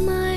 my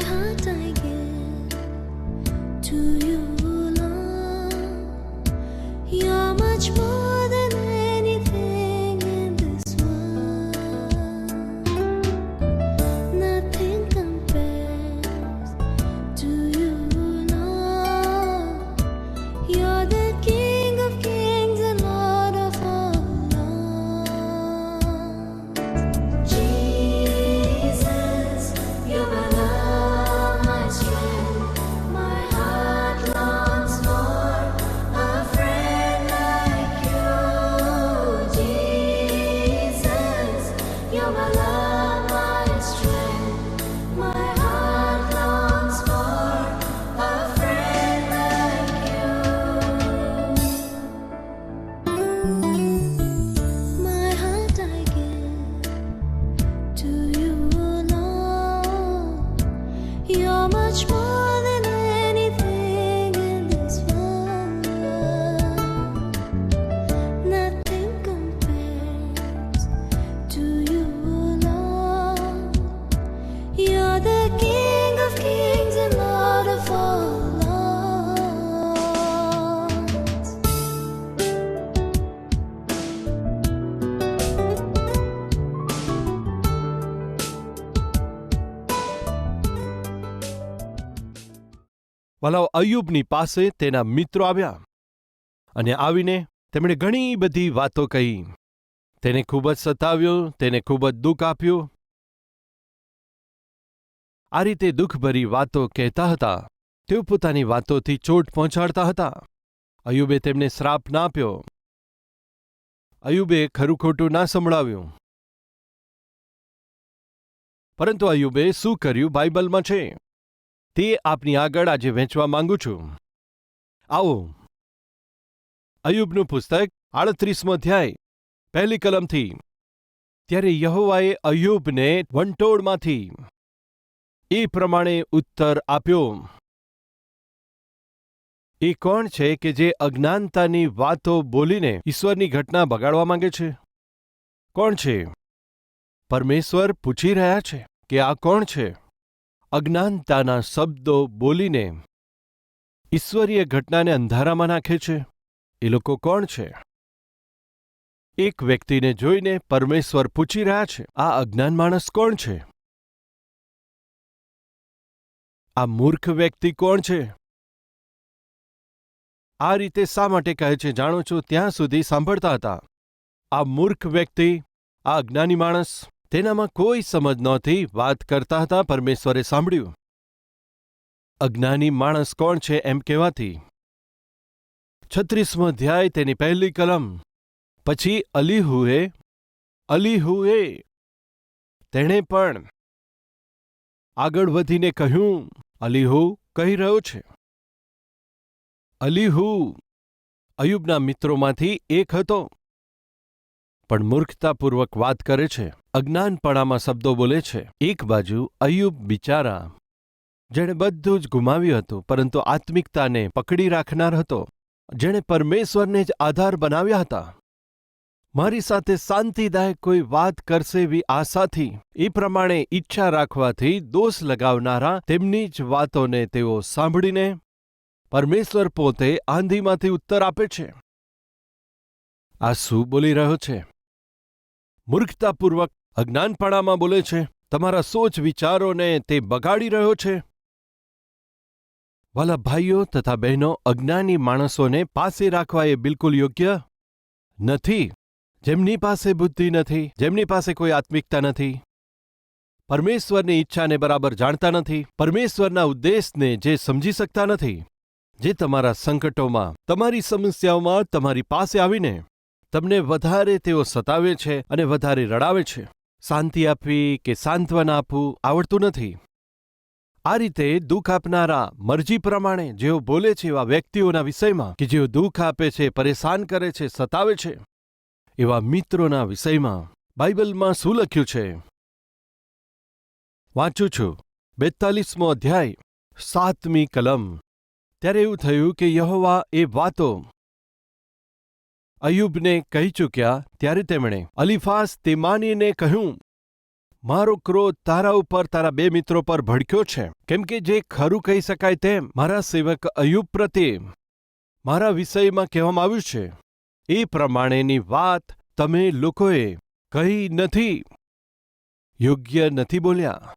વલાવ અયુબની પાસે તેના મિત્રો આવ્યા અને આવીને તેમણે ઘણી બધી વાતો કહી. તેને ખૂબ જ સતાવ્યો, તેને ખૂબ જ દુઃખ આપ્યું. આ રીતે દુઃખભરી વાતો કહેતા હતા. તેઓ પોતાની વાતોથી ચોટ પહોંચાડતા હતા. અયુબે તેમને શ્રાપ ના આપ્યો. અયુબે ખરું ખોટું ના સંભળાવ્યું. પરંતુ અયુબે શું કર્યું બાઇબલમાં છે? તે આપની આગળ આજે વહેંચવા માંગુ છું. આવો. અયુબનું પુસ્તક, આડત્રીસમો અધ્યાય, પહેલી કલમથી. ત્યારે યહોવાએ અયુબને વંટોળમાંથી. એ પ્રમાણે ઉત્તર આપ્યો. એ કોણ છે કે જે અજ્ઞાનતાની વાતો બોલીને ઈશ્વરની ઘટના બગાડવા માંગે છે? કોણ છે? પરમેશ્વર પૂછી રહ્યા છે કે આ કોણ છે? અજ્ઞાનતાના શબ્દો બોલીને ઈશ્વરીય ઘટનાને અંધારામાં નાખે છે. એ લોકો કોણ છે? એક વ્યક્તિને જોઈને પરમેશ્વર પૂછી રહ્યા છે, આ અજ્ઞાન માણસ કોણ છે? આ મૂર્ખ વ્યક્તિ કોણ છે? આ રીતે શા માટે કહે છે જાણો છો, ત્યાં સુધી સાંભળતા હતા. આ મૂર્ખ વ્યક્તિ, આ અજ્ઞાની માણસ તેનામાં કોઈ સમજ નહોતી, વાત કરતા હતા પરમેશ્વરે સાંભળ્યું. અજ્ઞાની માણસ કોણ છે એમ કહેવાથી? છત્રીસમો અધ્યાય, તેની પહેલી કલમ. પછી અલીહુએ અલીહુએ, તેણે પણ આગળ વધીને કહ્યું, અલીહુ કહી રહ્યો છે. અલીહુ અયુબના મિત્રોમાંથી એક હતો. પણ મૂર્ખતાપૂર્વક વાત કરે છે. અજ્ઞાનપણામાં શબ્દો બોલે છે. એક બાજુ અયુબ બિચારા જેણે બધું જ ગુમાવ્યું હતું, પરંતુ આત્મિકતાને પકડી રાખનાર હતો. જેણે પરમેશ્વરને જ આધાર બનાવ્યા હતા. મારી સાથે શાંતિદાયક કોઈ વાત કરશે એવી આશાથી, એ પ્રમાણે ઈચ્છા રાખવાથી દોષ લગાવનારા તેમની જ વાતોને તેઓ સાંભળીને પરમેશ્વર પોતે આંધીમાંથી ઉત્તર આપે છે. આ શું બોલી રહ્યો છે? મૂર્ખતાપૂર્વક અજ્ઞાનપણામાં બોલે છે, તમારા સોચ, વિચારોને તે બગાડી રહ્યો છે. વાલા ભાઈઓ તથા બહેનો અજ્ઞાની માણસોને પાસે રાખવા એ બિલકુલ યોગ્ય નથી. જેમની પાસે બુદ્ધિ નથી, જેમની પાસે કોઈ આત્મિકતા નથી. પરમેશ્વરની ઈચ્છાને બરાબર જાણતા નથી. પરમેશ્વરના ઉદ્દેશને જે સમજી શકતા નથી. જે તમારા સંકટોમાં, તમારી સમસ્યાઓમાં તમારી પાસે આવીને તમને વધારે તેઓ સતાવે છે અને વધારે રડાવે છે. શાંતિ આપવી કે સાંત્વન આપવું આવડતું નથી. આ રીતે દુઃખ આપનારા મરજી પ્રમાણે જેઓ બોલે છે એવા વ્યક્તિઓના વિષયમાં કે જેઓ દુઃખ આપે છે, પરેશાન કરે છે, સતાવે છે, એવા મિત્રોના વિષયમાં બાઇબલમાં શું લખ્યું છે? વાંચું છું. બેતાલીસમો અધ્યાય. સાતમી કલમ. ત્યારે એવું થયું કે યહોવા એ વાતો અયુબને કહી ચૂક્યા ત્યારે તેમણે અલીફાસ તેમાનીને કહ્યું, મારો ક્રોધ તારા ઉપર તારા બે મિત્રો પર ભડક્યો છે. કેમ કે જે ખરું કહી શકાય તેમ, મારા સેવક અયુબ પ્રત્યે મારા વિષયમાં કહેવામાં આવ્યું છે. એ પ્રમાણેની વાત તમે લોકોએ કહી નથી. યોગ્ય નથી બોલ્યા.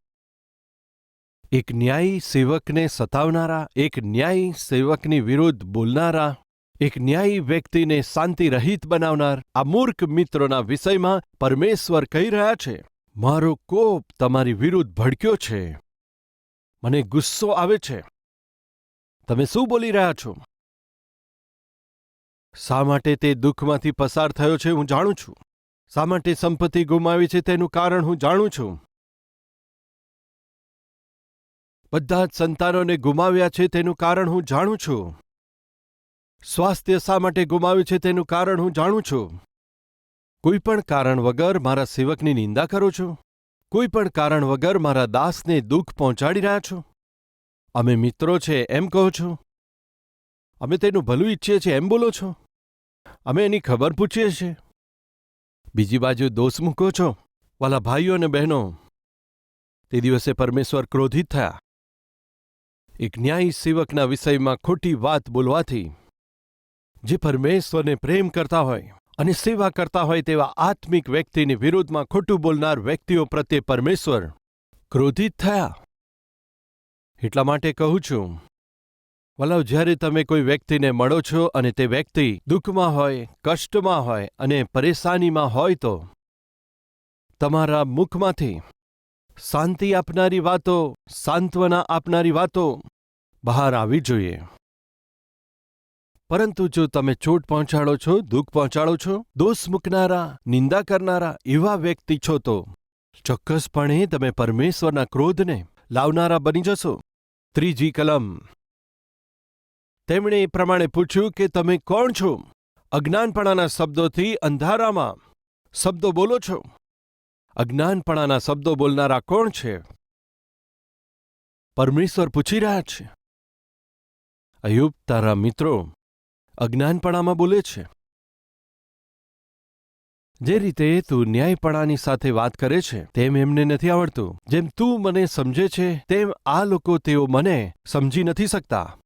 એક ન્યાયી સેવકને સતાવનારા, એક ન્યાયી સેવકની વિરુદ્ધ બોલનારા એક ન્યાયી વ્યક્તિને શાંતિરહિત બનાવનાર આ મૂર્ખ મિત્રોના વિષયમાં પરમેશ્વર કહી રહ્યા છે, મારો કોપ તમારી વિરુદ્ધ ભડક્યો છે. મને ગુસ્સો આવે છે. તમે શું બોલી રહ્યા છો? શા માટે તે દુઃખમાંથી પસાર થયો છે હું જાણું છું. શા માટે સંપત્તિ ગુમાવી છે તેનું કારણ હું જાણું છું. બધા જ સંતાનોને ગુમાવ્યા છે તેનું કારણ હું જાણું છું. સ્વાસ્થ્ય શા માટે ગુમાવ્યું છે તેનું કારણ હું જાણું છું. કોઈ પણ કારણ વગર મારા સેવકની નિંદા કરું છું. કોઈ પણ કારણ વગર મારા દાસને દુઃખ પહોંચાડી રહ્યા છો. અમે મિત્રો છે એમ કહો છો. અમે તેનું ભલું ઈચ્છીએ છીએ એમ બોલો છો. અમે એની ખબર પૂછીએ છીએ. બીજી બાજુ દોષ મૂકો છો. વાલા ભાઈઓ અને બહેનો, તે દિવસે પરમેશ્વર ક્રોધિત થયા. એક ન્યાયી સેવકના વિષયમાં ખોટી વાત બોલવાથી જે પરમેશ્વરને પ્રેમ કરતા હોય અને સેવા કરતા હોય તેવા આત્મિક વ્યક્તિની વિરુદ્ધમાં ખોટું બોલનાર વ્યક્તિઓ પ્રત્યે પરમેશ્વર ક્રોધિત થયા. એટલા માટે કહું છું વલાવ જ્યારે તમે કોઈ વ્યક્તિને મળો છો અને તે વ્યક્તિ દુઃખમાં હોય, કષ્ટમાં હોય અને પરેશાનીમાં હોય તો તમારા મુખમાંથી શાંતિ આપનારી વાતો, સાંત્વના આપનારી વાતો બહાર આવવી જોઈએ. પરંતુ જો તમે ચોટ પહોંચાડો છો, દુઃખ પહોંચાડો છો, દોષ મૂકનારા, નિંદા કરનારા એવા વ્યક્તિ છો તો ચોક્કસપણે તમે પરમેશ્વરના ક્રોધને લાવનારા બની જશો. ત્રીજી કલમ. તેમણે એ પ્રમાણે પૂછ્યું કે તમે કોણ છો? અજ્ઞાનપણાના શબ્દોથી અંધારામાં શબ્દો બોલો છો? અજ્ઞાનપણાના શબ્દો બોલનારા કોણ છે? પરમેશ્વર પૂછી રહ્યા છે. અયુબ, તારા મિત્રો અજ્ઞાનપણામાં બોલે છે. જે રીતે તું ન્યાયપણાની સાથે વાત કરે છે, તેમ એમને નથી આવડતું. જેમ તું મને સમજે છે, તેમ આ લોકો તેઓ મને સમજી નથી શકતા.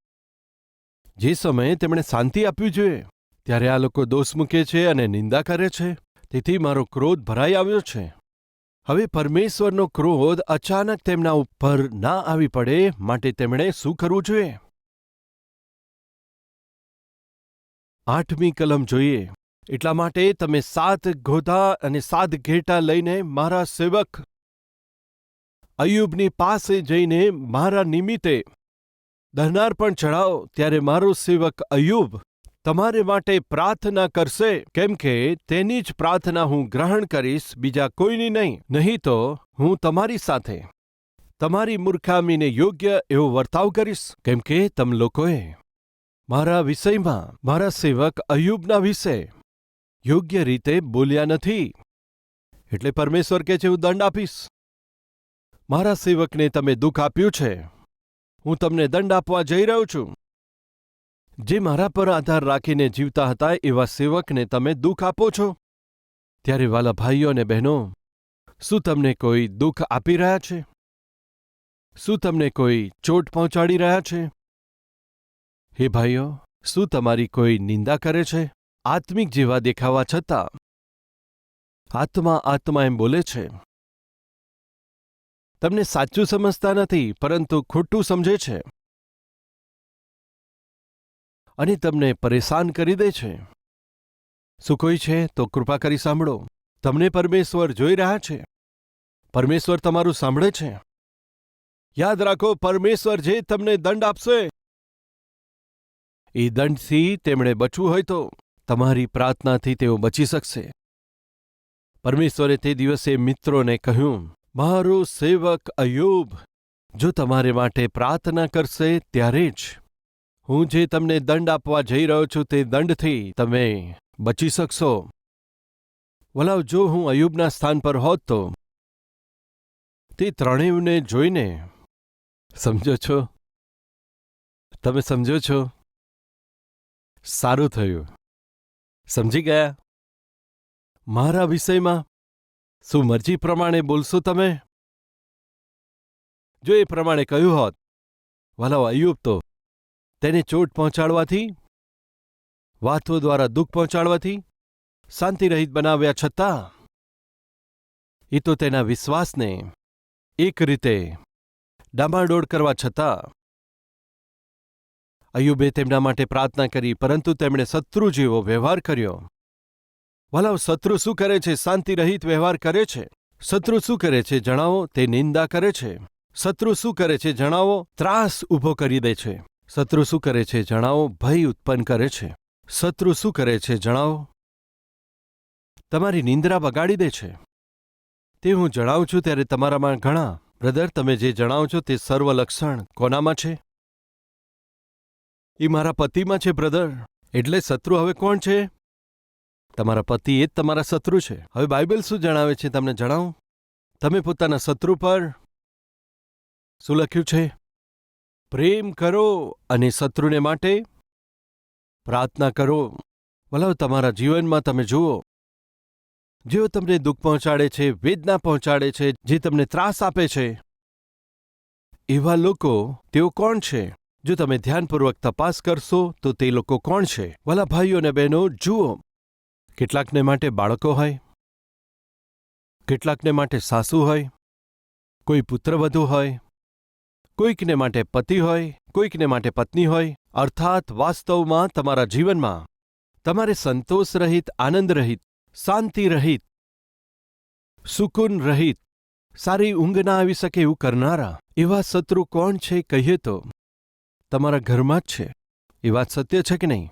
જે સમયે તેમણે શાંતિ આપવી જોઈએ, ત્યારે આ લોકો દોષ મૂકે છે અને નિંદા કરે છે. તેથી મારો ક્રોધ ભરાઈ આવ્યો છે. હવે પરમેશ્વરનો ક્રોધ અચાનક તેમના ઉપર ના આવી પડે, માટે તેમણે શું કરવું જોઈએ? આઠમી કલમ જોઈએ. એટલા માટે તમે સાત ગોધા અને સાત ઘેટા લઈને મારા સેવક અયુબની પાસે જઈને મારા નિમિત્તે દહનાર પણ ચઢાવો. ત્યારે મારો સેવક અયુબ તમારે માટે પ્રાર્થના કરશે. કેમ કે તેની જ પ્રાર્થના હું ગ્રહણ કરીશ, બીજા કોઈની નહીં. નહીં તો હું તમારી સાથે તમારી મૂર્ખામીને યોગ્ય એવો વર્તાવ કરીશ. કેમ કે તમ લોકોએ મારા વિષયમાં મારા સેવક અયુબના વિશે યોગ્ય રીતે બોલ્યા નથી. એટલે પરમેશ્વર કે છે, હું દંડ આપીશ. મારા સેવકને તમે દુઃખ આપ્યું છે. હું તમને દંડ આપવા જઈ રહ્યો છું. જે મારા પર આધાર રાખીને જીવતા હતા, એવા સેવકને તમે દુઃખ આપો છો. ત્યારે વાલા ભાઈઓ અને બહેનો, શું તમને કોઈ દુઃખ આપી રહ્યા છે? શું તમને કોઈ ચોટ પહોંચાડી રહ્યા છે? હે ભાઈઓ, શું તમારી કોઈ નિંદા કરે છે? આત્મિક જેવા દેખાવા છતાં. આત્મા આત્મા એમ બોલે છે. તમને સાચું સમજતા નથી, પરંતુ ખોટું સમજે છે. અને તમને પરેશાન કરી દે છે. શું કોઈ છે તો કૃપા કરી સાંભળો. તમને પરમેશ્વર જોઈ રહ્યા છે. પરમેશ્વર તમારું સાંભળે છે. યાદ રાખો, પરમેશ્વર જે તમને દંડ આપશે એ દંડથી તેમણે બચવું હોય તો તમારી પ્રાર્થનાથી તેઓ બચી શકશે. પરમેશ્વરે તે દિવસે મિત્રોને કહ્યું, મારો સેવક અયુબ જો તમારે માટે પ્રાર્થના કરશે ત્યારે જ. હું જે તમને દંડ આપવા જઈ રહ્યો છું તે દંડથી તમે બચી શકશો. વલાવ, જો હું અયુબના સ્થાન પર હોત તો તે ત્રણેયને જોઈને, સમજો છો? તમે સમજો છો? સારું થયું. સમજી ગયા? મારા વિષયમાં શું મરજી પ્રમાણે બોલશો તમે? જો એ પ્રમાણે કહ્યું હોત વાલો અયુબ તો તેને ચોટ પહોંચાડવાથી, વાતો દ્વારા દુઃખ પહોંચાડવાથી શાંતિરહિત બનાવ્યા છતાં, એ તો તેના વિશ્વાસને એક રીતે ડામાડોળ કરવા છતાં અયુબે તેમના માટે પ્રાર્થના કરી, પરંતુ તેમણે શત્રુ જેવો વ્યવહાર કર્યો. વાલાવ શત્રુ શું કરે છે? શાંતિ રહિત વ્યવહાર કરે છે? શત્રુ શું કરે છે? જણાવો, તે નિંદા કરે છે? શત્રુ શું કરે છે? જણાવો, ત્રાસ ઊભો કરી દે છે? શત્રુ શું કરે છે? જણાવો, ભય ઉત્પન્ન કરે છે? શત્રુ શું કરે છે? જણાવો. તમારી નિંદ્રા બગાડી દે છે? તે હું જણાવું છું ત્યારે તમારામાં ઘણા, બ્રધર, તમે જે જણાવો છો તે સર્વલક્ષણ કોનામાં છે? એ મારા પતિમાં છે, બ્રધર. એટલે શત્રુ હવે કોણ છે? તમારા પતિ એ જ તમારા શત્રુ છે. હવે બાઇબલ શું જણાવે છે, તમને જણાવું? તમે પોતાના શત્રુ પર શું લખ્યું છે? પ્રેમ કરો અને શત્રુને માટે પ્રાર્થના કરો. ભલાવ તમારા જીવનમાં તમે જુઓ. જેઓ તમને દુઃખ પહોંચાડે છે, વેદના પહોંચાડે છે, જે તમને ત્રાસ આપે છે, એવા લોકો, તેઓ કોણ છે? જો તમે ધ્યાનપૂર્વક તપાસ કરશો, તો તે લોકો કોણ છે? વાલા ભાઈઓ અને બહેનો, જુઓ. કેટલાકને માટે બાળકો હોય. કેટલાકને માટે સાસુ હોય. કોઈ પુત્રવધુ હોય. કોઈકને માટે પતિ હોય, કોઈકને માટે પત્ની હોય. અર્થાત, વાસ્તવમાં તમારા જીવનમાં તમારે સંતોષ રહિત, આનંદ રહિત, શાંતિ રહિત, સુકૂન રહિત, સારી ઊંઘ ના આવી શકે એવું કરનારા એવા શત્રુ કોણ છે કહીએ તો? તમારા ઘરમાં જ છે. એ વાત સત્ય છે કે નહીં?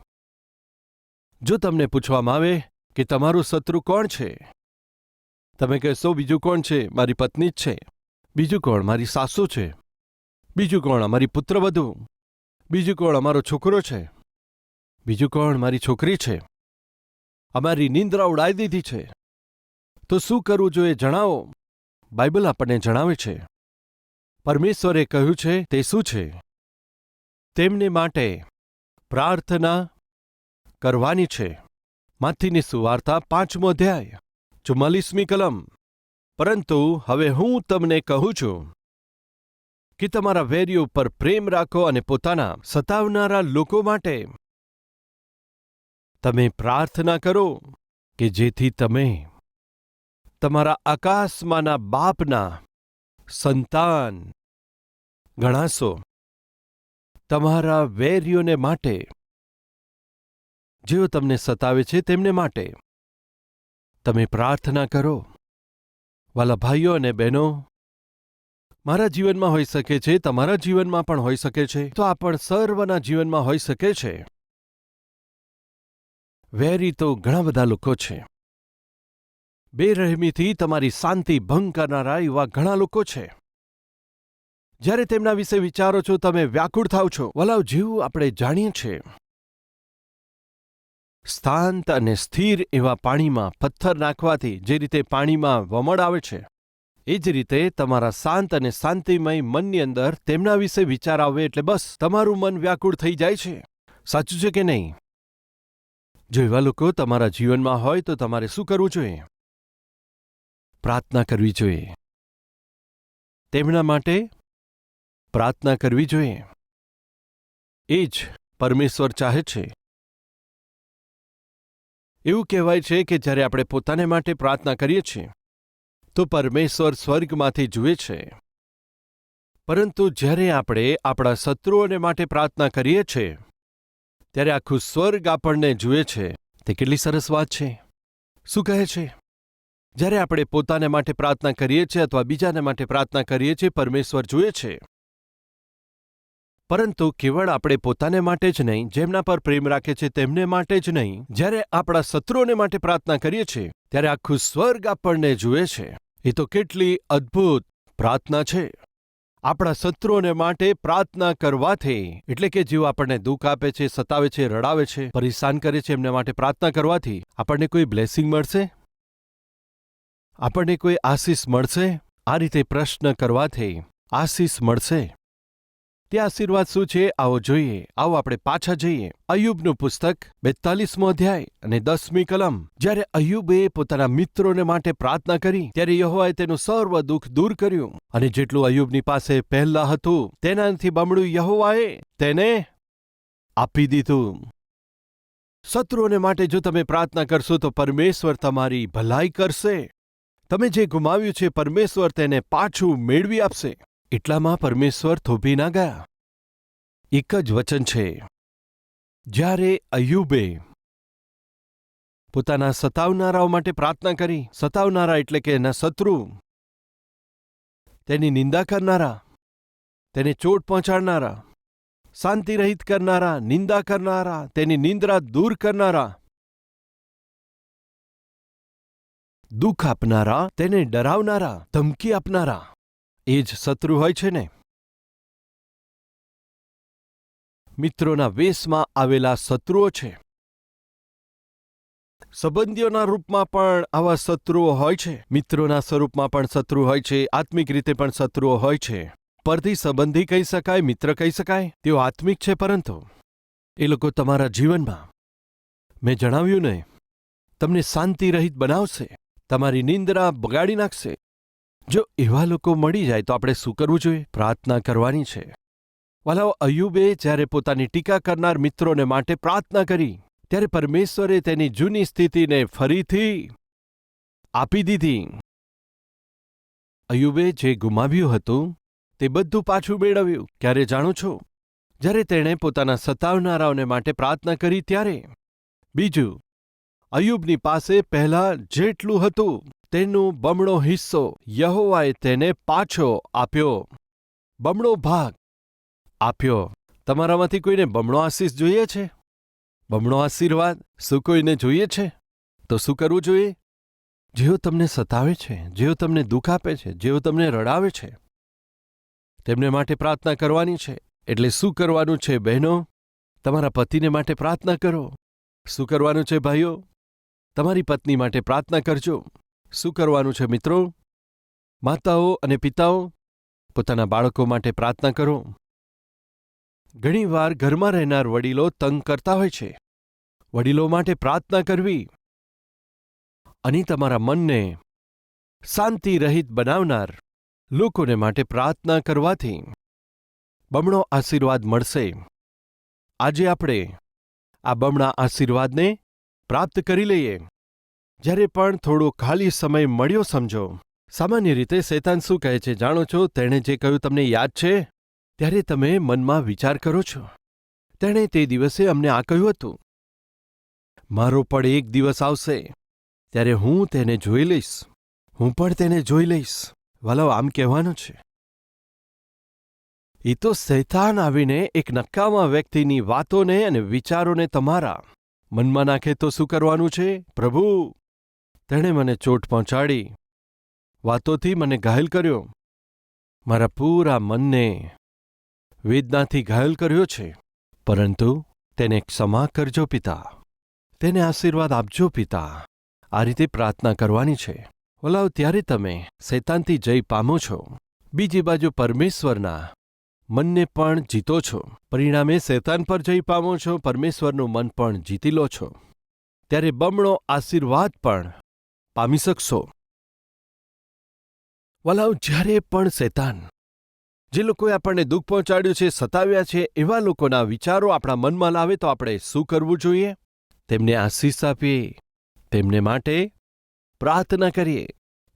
જો તમને પૂછવામાં આવે કે તમારું શત્રુ કોણ છે? તમે કહેશો, બીજું કોણ છે? મારી પત્ની જ છે. બીજું કોણ? મારી સાસુ છે. બીજું કોણ? અમારી પુત્રવધુ બીજું કોણ? અમારો છોકરો છે. બીજું કોણ? મારી છોકરી છે. અમારી નિંદ્રા ઉડાઈ દીધી છે. તો શું કરવું જોઈએ જણાવો? બાઇબલ આપણને જણાવે છે. પરમેશ્વરે કહ્યું છે, તે શું છે? તેમને માટે પ્રાર્થના કરવાની છે. માથીની સુવાર્તા પાંચમો અધ્યાય. ચુમ્માલીસમી કલમ. પરંતુ હવે હું તમને કહું છું કે તમારા વેરીઓ પર પ્રેમ રાખો અને પોતાના સતાવનારા લોકો માટે તમે પ્રાર્થના કરો કે જેથી તમે તમારા આકાશમાંના બાપના સંતાન ગણાશો. તમારા વૈરીઓને માટે. જેઓ તમને સતાવે છે તેમને માટે. તમે પ્રાર્થના કરો. વાલા ભાઈઓ અને બહેનો, મારા જીવનમાં હોઈ શકે છે, તમારા જીવનમાં પણ હોઈ શકે છે. તો આ પણ સર્વના જીવનમાં હોઈ શકે છે. વેરી તો ઘણા બધા લોકો છે. બેરહેમીથી તમારી શાંતિ ભંગ કરનારા એવા ઘણા લોકો છે. જ્યારે તેમના વિશે વિચારો છો, તમે વ્યાકુળ થાવ છો. વલાવ જેવું આપણે જાણીએ છીએ. સ્થાંત અને સ્થિર એવા પાણીમાં પથ્થર નાખવાથી જે રીતે પાણીમાં વમળ આવે છે, એ જ રીતે તમારા શાંત અને શાંતિમય મનની અંદર તેમના વિશે વિચાર આવે એટલે બસ તમારું મન વ્યાકુળ થઈ જાય છે. સાચું છે કે નહીં? જો એવા લોકો તમારા જીવનમાં હોય, તો તમારે શું કરવું જોઈએ? પ્રાર્થના કરવી જોઈએ. તેમના માટે પ્રાર્થના કરવી જોઈએ? એ જ પરમેશ્વર ચાહે છે. એવું કહેવાય છે કે જ્યારે આપણે પોતાને માટે પ્રાર્થના કરીએ છીએ, તો પરમેશ્વર સ્વર્ગમાંથી જુએ છે. પરંતુ જ્યારે આપણે આપણા શત્રુઓને માટે પ્રાર્થના કરીએ છીએ ત્યારે આખું સ્વર્ગ આપણને જુએ છે. તે કેટલી સરસ વાત છે. શું કહે છે? જ્યારે આપણે પોતાને માટે પ્રાર્થના કરીએ છીએ અથવા બીજાને માટે પ્રાર્થના કરીએ છીએ, પરમેશ્વર જુએ છે. પરંતુ કેવળ આપણે પોતાને માટે જ નહીં, જેમના પર પ્રેમ રાખે છે તેમને માટે જ નહીં. જ્યારે આપણા શત્રુઓને માટે પ્રાર્થના કરીએ છીએ, ત્યારે આખું સ્વર્ગ આપણને જુએ છે. એ તો કેટલી અદ્ભુત પ્રાર્થના છે. આપણા શત્રુઓને માટે પ્રાર્થના કરવાથી, એટલે કે જેઓ આપણને દુઃખ આપે છે, સતાવે છે, રડાવે છે, પરેશાન કરે છે, એમને માટે પ્રાર્થના કરવાથી, આપણને કોઈ બ્લેસિંગ મળશે? આપણને કોઈ આશીષ મળશે? આ રીતે પ્રશ્ન કરવાથી આશીષ મળશે. તે આશીર્વાદ શું છે? આવો જોઈએ. આવો આપણે પાછા જઈએ. અયુબનું પુસ્તક બેતાલીસમો અધ્યાય અને દસમી કલમ. જ્યારે અયુબે પોતાના મિત્રોને માટે પ્રાર્થના કરી, ત્યારે યહોવાએ તેનું સર્વ દુઃખ દૂર કર્યું. અને જેટલું અયુબની પાસે પહેલા હતું, તેનાથી બમણું યહોવાએ તેને આપી દીધું. શત્રુઓને માટે જો તમે પ્રાર્થના કરશો, તો પરમેશ્વર તમારી ભલાઈ કરશે. તમે જે ગુમાવ્યું છે, પરમેશ્વર તેને પાછું મેળવી આપશે. એટલામાં પરમેશ્વર થોભી ના ગયા? એક જ વચન છે, જ્યારે અયુબે પોતાના સતાવનારાઓ માટે પ્રાર્થના કરી, સતાવનારા એટલે કે એના શત્રુ, તેની નિંદા કરનારા, તેને ચોટ પહોંચાડનારા, શાંતિ રહિત કરનારા, નિંદા કરનારા, તેની નિંદ્રા દૂર કરનારા, દુઃખ આપનારા, તેને ડરાવનારા, ધમકી આપનારા એ જ શત્રુ હોય છે ને? મિત્રોના વેશમાં આવેલા શત્રુઓ છે. સંબંધીઓના રૂપમાં પણ આવા શત્રુઓ હોય છે. મિત્રોના સ્વરૂપમાં પણ શત્રુ હોય છે. આત્મિક રીતે પણ શત્રુઓ હોય છે. પરથી સંબંધી કહી શકાય, મિત્ર કહી શકાય, તેઓ આત્મિક છે પરંતુ એ લોકો તમારા જીવનમાં. મેં જણાવ્યું ને, તમને શાંતિ રહિત બનાવશે, તમારી નિંદ્રા બગાડી નાખશે જો એવા લોકો મળી જાય તો આપણે શું કરવું જોઈએ? પ્રાર્થના કરવાની છે. વાલાઓ અયુબે જ્યારે પોતાની ટીકા કરનાર મિત્રોને માટે પ્રાર્થના કરી, ત્યારે પરમેશ્વરે તેની જૂની સ્થિતિને ફરીથી આપી દીધી. અયુબે જે ગુમાવ્યું હતું, તે બધું પાછું મેળવ્યું. ક્યારે જાણો છો? જ્યારે તેણે પોતાના સતાવનારાઓને માટે પ્રાર્થના કરી, ત્યારે બીજું અયુબની પાસે પહેલા જેટલું હતું. તેનું બમણો હિસ્સો યહોવાએ તેને પાછો આપ્યો. બમણો ભાગ આપ્યો. તમારામાંથી કોઈને બમણો આશીષ જોઈએ છે? બમણો આશીર્વાદ શું કોઈને જોઈએ છે? તો શું કરવું જોઈએ? જેઓ તમને સતાવે છે, જેઓ તમને દુઃખ આપે છે, જેઓ તમને રડાવે છે, તેમને માટે પ્રાર્થના કરવાની છે. એટલે શું કરવાનું છે, બહેનો? તમારા પતિને માટે પ્રાર્થના કરો. શું કરવાનું છે, ભાઈઓ? તમારી પત્ની માટે પ્રાર્થના કરજો. શું કરવાનું છે મિત્રો? માતાઓ અને પિતાઓ, પોતાના બાળકો માટે પ્રાર્થના કરો. ઘણીવાર ઘરમાં રહેનાર વડીલો તંગ કરતા હોય છે. વડીલો માટે પ્રાર્થના કરવી. અને તમારા મનને શાંતિ રહિત બનાવનાર લોકોને માટે પ્રાર્થના કરવાથી બમણો આશીર્વાદ મળશે. આજે આપણે આ બમણા આશીર્વાદને પ્રાપ્ત કરી લઈએ. જ્યારે પણ થોડો ખાલી સમય મળ્યો સમજો. સામાન્ય રીતે શેતાન શું કહે છે જાણો છો? તેણે જે કહ્યું તમને યાદ છે, ત્યારે તમે મનમાં વિચાર કરો છો. તેણે તે દિવસે અમને આ કહ્યું હતું, મારો પણ એક દિવસ આવશે, ત્યારે હું તેને જોઈ લઈશ. હું પણ તેને જોઈ લઈશ. વાલો, આમ કહેવાનું છે. એ તો શૈતાન આવીને એક નક્કામાં વ્યક્તિની વાતોને અને વિચારોને તમારા મનમાં નાખે તો શું કરવાનું છે? પ્રભુ તેણે મને ચોટ પહોંચાડી. વાતોથી મને ઘાયલ કર્યો. મારા પૂરા મનને વેદનાથી ઘાયલ કર્યો છે. પરંતુ તેને ક્ષમા કરજો પિતા. તેને આશીર્વાદ આપજો પિતા. આ રીતે પ્રાર્થના કરવાની છે. ઓલાવ, ત્યારે તમે શૈતાનથી જય પામો છો. બીજી બાજુ પરમેશ્વરના મનને પણ જીતો છો. પરિણામે શૈતાન પર જઈ પામો છો, પરમેશ્વરનું મન પણ જીતી લો છો. ત્યારે બમણો આશીર્વાદ પણ પામી શકશો. વલાવ, જ્યારે પણ શૈતાન, જે લોકોએ આપણને દુઃખ પહોંચાડ્યું છે, સતાવ્યા છે, એવા લોકોના વિચારો આપણા મનમાં લાવે તો આપણે શું કરવું જોઈએ? તેમને આશીષ આપીએ, તેમને માટે પ્રાર્થના કરીએ.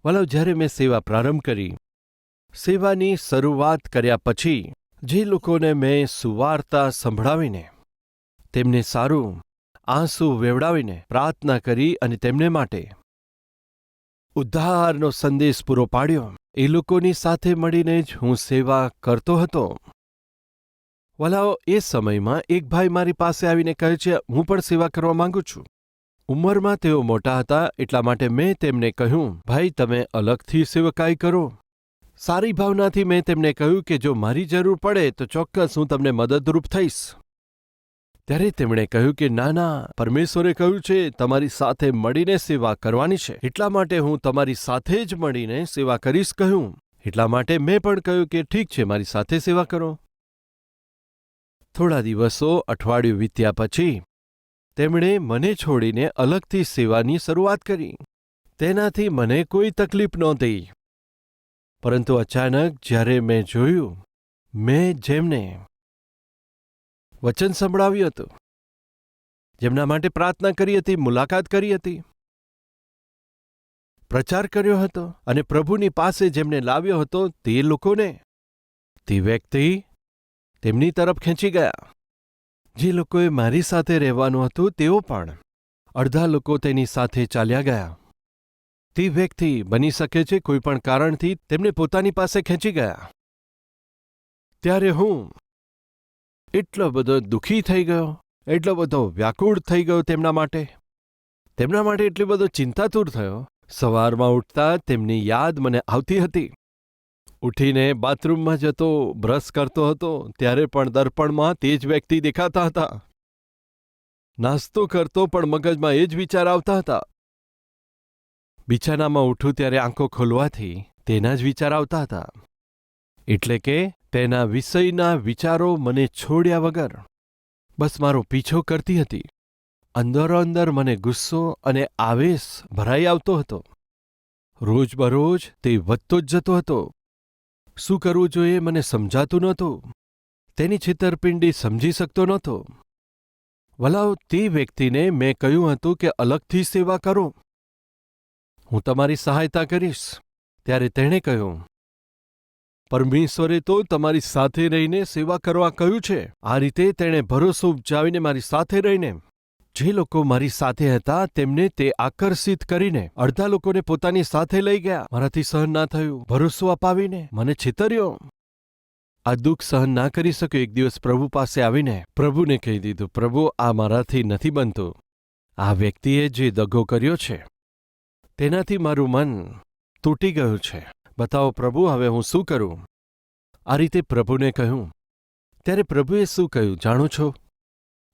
વલાવ, જ્યારે મેં સેવા પ્રારંભ કરી, સેવાની શરૂઆત કર્યા પછી, જે લોકોને મેં સુવાર્તા સંભળાવીને, તેમને સારું આંસુ વેવડાવીને પ્રાર્થના કરી અને તેમને માટે ઉદ્ધારનો સંદેશ પૂરો પાડ્યો. એ લોકોની સાથે મળીને જ હું સેવા કરતો હતો. વલાઓ, એ સમયમાં એક ભાઈ મારી પાસે આવીને કહે છે, હું પણ સેવા કરવા માંગુ છું. ઉંમરમાં તેઓ મોટા હતા, એટલા માટે મેં તેમને કહ્યું, ભાઈ, તમે અલગથી સેવકાઈ કરો. સારી ભાવનાથી મેં તેમને કહ્યું કે, જો મારી જરૂર પડે, તો ચોક્કસ હું તમને મદદરૂપ થઈશ. ત્યારે તેમણે કહ્યું કે, ના ના, પરમેશ્વરે કહ્યું છે, તમારી સાથે મળીને સેવા કરવાની છે. એટલા માટે હું તમારી સાથે જ મળીને સેવા કરીશ કહ્યું. એટલા માટે મેં પણ કહ્યું કે, ઠીક છે, મારી સાથે સેવા કરો. થોડા દિવસો અઠવાડિયું વીત્યા પછી તેમણે મને છોડીને અલગથી સેવાની શરૂઆત કરી. તેનાથી મને કોઈ તકલીફ નહોતી. પરંતુ અચાનક જ્યારે મેં જોયું, મેં જેમને વચન સંભળાવ્યું હતું. જેમના માટે પ્રાર્થના કરી હતી, મુલાકાત કરી હતી. પ્રચાર કર્યો હતો અને પ્રભુની પાસે જેમને લાવ્યો હતો તે લોકોને, તે વ્યક્તિ તેમની તરફ ખેંચી ગયા. જે લોકોએ મારી સાથે રહેવાનું હતું, તેઓ પણ અડધા લોકો તેની સાથે ચાલ્યા ગયા. તે વ્યક્તિ બની શકે છે કોઈ પણ કારણથી તેમને પોતાની પાસે ખેંચી ગયા. ત્યારે હું એટલો બધો દુઃખી થઈ ગયો? એટલો બધો વ્યાકુળ થઈ ગયો તેમના માટે? તેમના માટે એટલો બધો ચિંતાતુર થયો? સવારમાં ઉઠતા તેમની યાદ મને આવતી હતી. ઉઠીને બાથરૂમમાં જતો, બ્રશ કરતો હતો, ત્યારે પણ દર્પણમાં તે જ વ્યક્તિ દેખાતા હતા. નાસ્તો કરતો પણ મગજમાં એ જ વિચાર આવતા હતા. બિછાનામાં ઉઠું ત્યારે આંખો ખોલવાથી તેના જ વિચાર આવતા હતા. એટલે કે તેના વિષયના વિચારો મને છોડ્યા વગર. બસ મારો પીછો કરતી હતી. અંદરોઅંદર મને ગુસ્સો અને આવેશ ભરાઈ આવતો હતો. રોજબરોજ તે વધતો જ જતો હતો. શું કરવું જોઈએ મને સમજાતું નહોતું. તેની છેતરપિંડી સમજી શકતો નહોતો. વલાવ, તે વ્યક્તિને મેં કહ્યું હતું કે અલગથી સેવા કરો. હું તમારી સહાયતા કરીશ, ત્યારે તેણે કહ્યું પરમેશ્વરે તો તમારી સાથે રહીને સેવા કરવા કહ્યું છે. આ રીતે તેણે ભરોસો ઉપજાવીને મારી સાથે રહીને. જે લોકો મારી સાથે હતા તેમને તે આકર્ષિત કરીને અડધા લોકોને પોતાની સાથે લઈ ગયા. મારાથી સહન ના થયું. ભરોસો અપાવીને મને છેતર્યો. આ દુઃખ સહન ના કરી શક્યો. એક દિવસ પ્રભુ પાસે આવીને પ્રભુને કહી દીધું, પ્રભુ, આ મારાથી નથી બનતું. આ વ્યક્તિએ જે દગો કર્યો છે, તેનાથી મારું મન તૂટી ગયું છે. બતાવો પ્રભુ, હવે હું શું કરું? આ રીતે પ્રભુને કહ્યું. ત્યારે પ્રભુએ શું કહ્યું જાણો છો?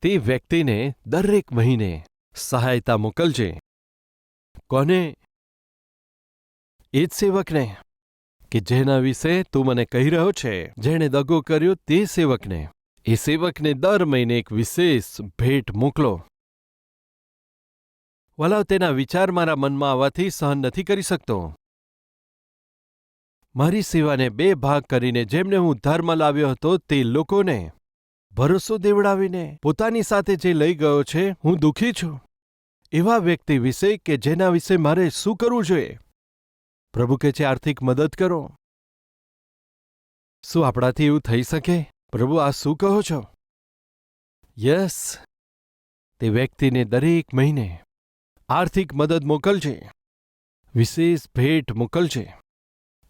તે વ્યક્તિને દરેક મહિને સહાયતા મોકલજે. કોને? એ જ સેવકને. કે જેના વિશે તું મને કહી રહ્યો છે, જેણે દગો કર્યો તે સેવકને. એ સેવકને દર મહિને એક વિશેષ ભેટ મોકલો. વલાવ તેના વિચાર મારા મનમાં આવવાથી સહન નથી કરી શકતો. મારી સેવાને બે ભાગ કરીને જેમને હું ધર્મ લાવ્યો હતો તે લોકોને ભરોસો દેવડાવીને પોતાની સાથે જે લઈ ગયો છે, હું દુઃખી છું. એવા વ્યક્તિ વિશે કે જેના વિશે મારે શું કરવું જોઈએ? પ્રભુ કે છે, આર્થિક મદદ કરો. શું આપણાથી એવું થઈ શકે? પ્રભુ, આ શું કહો છો? યસ. તે વ્યક્તિને દરેક મહિને આર્થિક મદદ મોકલજે. વિશેષ ભેટ મોકલજે.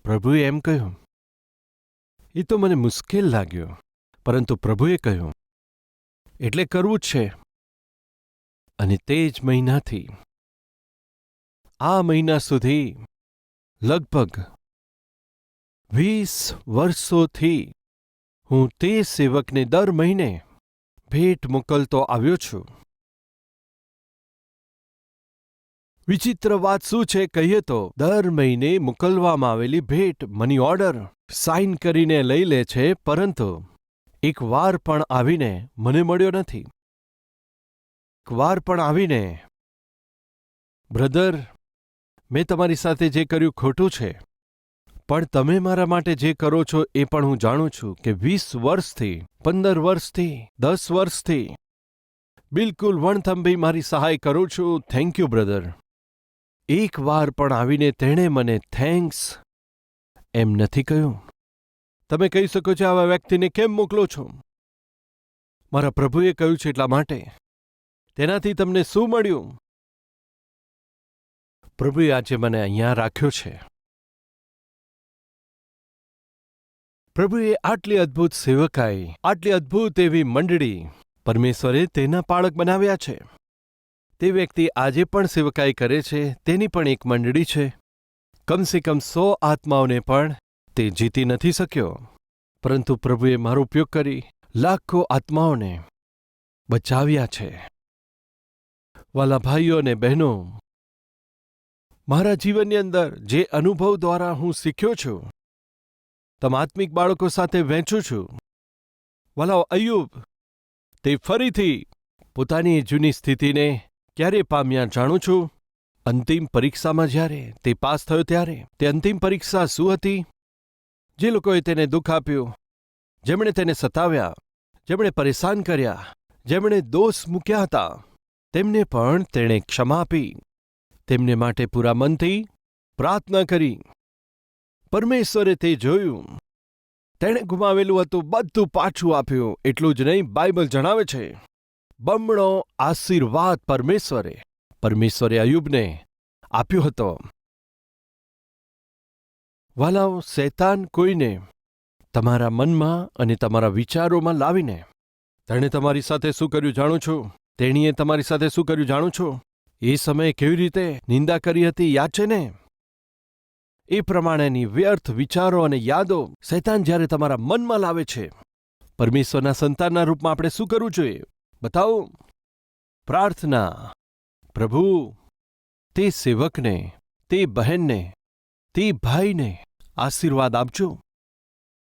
પ્રભુએ એમ કહ્યું એ તો મને મુશ્કેલ લાગ્યો, પરંતુ પ્રભુએ કહ્યું, એટલે કરવું જ છે. અને તે જ મહિનાથી, આ મહિના સુધી, લગભગ વીસ વર્ષોથી હું તે સેવકને દર મહિને ભેટ મોકલતો આવ્યો છું. વિચિત્ર વાત શું છે કહીએ તો, દર મહિને મોકલવામાં આવેલી ભેટ મની ઓર્ડર સાઇન કરીને લઈ લે છે, પરંતુ એક વાર પણ આવીને મને મળ્યો નથી. એક વાર પણ આવીને, બ્રધર, મેં તમારી સાથે જે કર્યું ખોટું છે, પણ તમે મારા માટે જે કરો છો એ પણ હું જાણું છું કે વીસ વર્ષથી, પંદર વર્ષથી, દસ વર્ષથી, બિલકુલ વણથંભી મારી સહાય કરું છું. Thank you brother. એક વાર પણ આવીને તેણે મને થેન્ક્સ એમ નથી કહ્યું. તમે કહી શકો છો આવા વ્યક્તિને કેમ મોકલો છો? મારા પ્રભુએ કહ્યું છે એટલા માટે. તેનાથી તમને શું મળ્યું? પ્રભુએ આજે મને અહીંયા રાખ્યો છે. પ્રભુએ આટલી અદ્ભુત સેવકાઈ, આટલી અદ્ભુત એવી મંડળી પરમેશ્વરે તેના પાળક બનાવ્યા છે. તે વ્યક્તિ આજે પણ સેવકાઈ કરે છે, તેની પણ એક મંડળી છે. કમસે કમ સો આત્માઓને પણ તે જીતી નથી શક્યો. પરંતુ પ્રભુએ મારો ઉપયોગ કરી લાખો આત્માઓને બચાવ્યા છે. વાલા ભાઈઓ અને બહેનો, મારા જીવનની અંદર જે અનુભવ દ્વારા હું શીખ્યો છું, તમ આત્મિક બાળકો સાથે વહેંચું છું. વાલાઓ અયુબ તે ફરીથી પોતાની જૂની સ્થિતિને ક્યારે પામ્યા જાણું છું? અંતિમ પરીક્ષામાં જ્યારે તે પાસ થયો ત્યારે તે અંતિમ પરીક્ષા શું હતી? જે લોકોએ તેને દુઃખ આપ્યું, જેમણે તેને સતાવ્યા, જેમણે પરેશાન કર્યા, જેમણે દોષ મૂક્યા હતા, તેમને પણ તેણે ક્ષમા આપી, તેમને માટે પૂરા મનથી પ્રાર્થના કરી. પરમેશ્વરે તે જોયું. તેણે ગુમાવેલું હતું, બધું પાછું આપ્યું, એટલું જ નહીં, બાઇબલ જણાવે છે. બમણો આશીર્વાદ પરમેશ્વરે. પરમેશ્વરે અયુબને આપ્યો હતો. વાલાઓ, શૈતાન કોઈને તમારા મનમાં અને તમારા વિચારોમાં લાવીને, તેણે તમારી સાથે શું કર્યું જાણું છું? તેણીએ તમારી સાથે શું કર્યું જાણું છું? એ સમયે કેવી રીતે નિંદા કરી હતી યાદ છે ને એ પ્રમાણેની વ્યર્થ વિચારો અને યાદો શૈતાન જ્યારે તમારા મનમાં લાવે છે, પરમેશ્વરના સંતાનના રૂપમાં આપણે શું કરવું જોઈએ? બતાવો પ્રાર્થના પ્રભુ તે સેવકને તે બહેનને તે ભાઈને આશીર્વાદ આપજો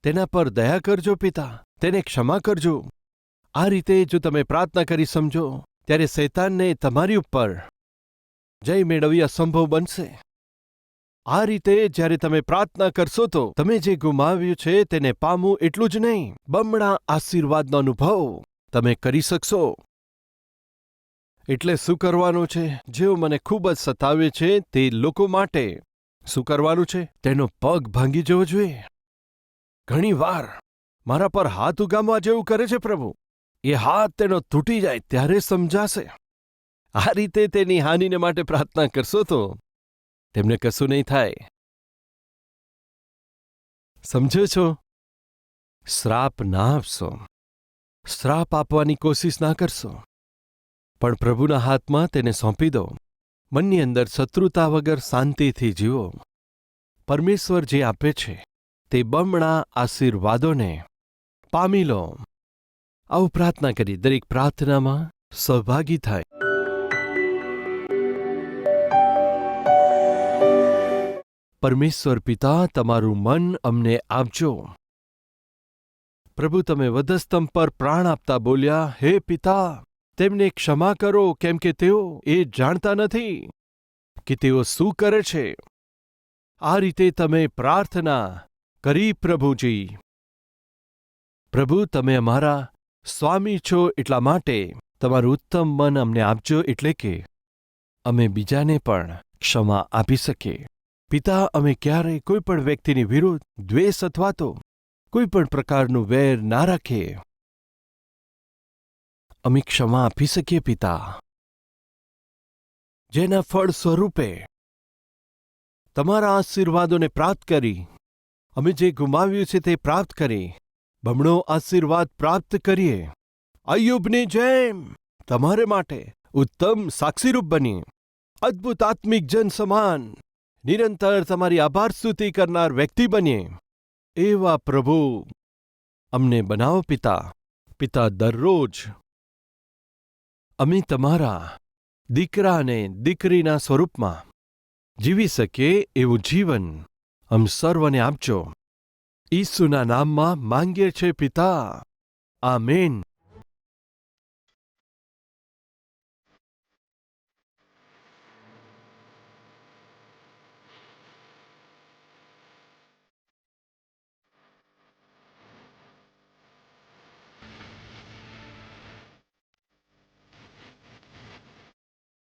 તેના પર દયા કરજો પિતા, તેને ક્ષમા કરજો। આ રીતે જો તમે પ્રાર્થના કરી સમજો, ત્યારે શૈતાનને તમારી ઉપર જય મેળવી અસંભવ બનશે। આ રીતે જ્યારે તમે પ્રાર્થના કરશો તો તમે જે ગુમાવ્યું છે તેને પામવું એટલું જ નહીં, બમણા આશીર્વાદનો અનુભવ। તમે કરી શકશો. એટલે શું કરવાનું છે? જેઓ મને ખૂબ જ સતાવે છે, તે લોકો માટે. શું કરવાનું છે? તેનો પગ ભાંગી જવો જોઈએ. ઘણી વાર મારા પર હાથ ઉગામવા જેવું કરે છે પ્રભુ. એ હાથ તેનો તૂટી જાય ત્યારે સમજાશે. આ રીતે તેની હાનિને માટે પ્રાર્થના કરશો તો તેમને કશું નહીં થાય. સમજો છો? શ્રાપ ના આપશો. શ્રાપ આપવાની કોશિશ ના કરશો. પણ પ્રભુના હાથમાં તેને સોંપી દો. મનની અંદર શત્રુતા વગર શાંતિથી જીવો. પરમેશ્વર જે આપે છે, તે બમણા આશીર્વાદોને પામી લો. આવું પ્રાર્થના કરી દરેક પ્રાર્થનામાં સહભાગી થાય. પરમેશ્વર પિતા, તમારું મન અમને આપજો. પ્રભુ, તમે વધસ્તંભ પર પ્રાણ આપતા બોલ્યા, હે પિતા, તેમને ક્ષમા કરો, કેમ કે તેઓ એ જાણતા નથી કે તેઓ શું કરે છે. આ રીતે તમે પ્રાર્થના કરી, પ્રભુજી. પ્રભુ, તમે અમારા સ્વામી છો એટલા માટે તમારું ઉત્તમ મન અમને આપજો, એટલે કે અમે બીજાને પણ ક્ષમા આપી શકીએ. પિતા, અમે ક્યારેય કોઈ પણ વ્યક્તિની વિરુદ્ધ દ્વેષ અથવા તો કોઈ પણ પ્રકારનું વેર ના રાખીએ અમે ક્ષમા આપી શકીએ, પિતા. જેના ફળ સ્વરૂપે તમારા આશીર્વાદોને પ્રાપ્ત કરી, અમે જે ગુમાવ્યું છે તે પ્રાપ્ત કરી, બમણો આશીર્વાદ પ્રાપ્ત કરીએ. અયુબની જેમ તમારે માટે ઉત્તમ સાક્ષીરૂપ બની. અદ્ભુત આત્મિક જન સમાન, નિરંતર તમારી આભાર સ્તુતિ કરનાર વ્યક્તિ બનીએ. એવા પ્રભુ, અમને બનાવો પિતા. પિતા દરરોજ અમે તમારા દીકરા અને દીકરીના સ્વરૂપમાં જીવી શકીએ એવું જીવન અમ સર્વને આપજો. ઈસુના નામમાં માંગીએ છે પિતા. આમેન.